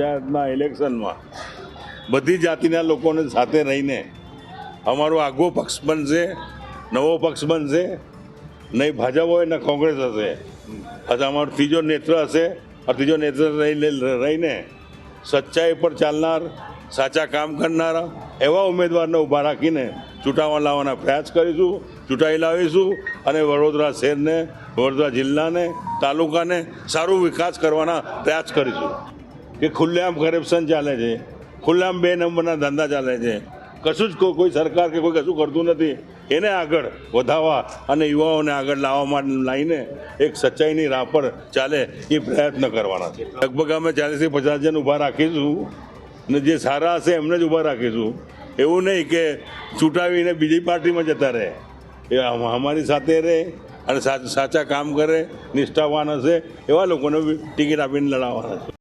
પંચાયતના ઇલેક્શનમાં બધી જાતિના લોકોને સાથે રહીને અમારો આગવો પક્ષ બનશે, નવો પક્ષ બનશે, નહીં ભાજપ હોય, ને કોંગ્રેસ હશે. આજે અમારો ત્રીજો નેત્ર હશે. આ ત્રીજો નેત્ર રહીને સચ્ચાઈ પર ચાલનાર, સાચા કામ કરનારા એવા ઉમેદવારને ઊભા રાખીને ચૂંટાવા લાવવાના પ્રયાસ કરીશું, ચૂંટાઈ લાવીશું અને વડોદરા શહેરને, વડોદરા જિલ્લાને, તાલુકાને સારું વિકાસ કરવાના પ્રયાસ કરીશું. કે ખુલ્લેઆમ કરપ્શન ચાલે છે, ખુલ્લેઆમ બે નંબરના ધંધા ચાલે છે. કશું જ કોઈ સરકાર કે કોઈ કશું કરતું નથી. એને આગળ વધારવા અને યુવાઓને આગળ લાવવા લાવીને એક સચ્ચાઈની રાહ પર ચાલે એ પ્રયત્ન કરવાના છે. લગભગ અમે ચાલીસથી પચાસ જણ ઊભા રાખીશું ને જે સારા હશે એમને જ ઊભા રાખીશું. એવું નહીં કે ચૂંટાવીને બીજી પાર્ટીમાં જતા રહે. એ અમારી સાથે રહે અને સાચા કામ કરે, નિષ્ઠાવાન હશે એવા લોકોને ટિકિટ આપીને લડાવવાના છે.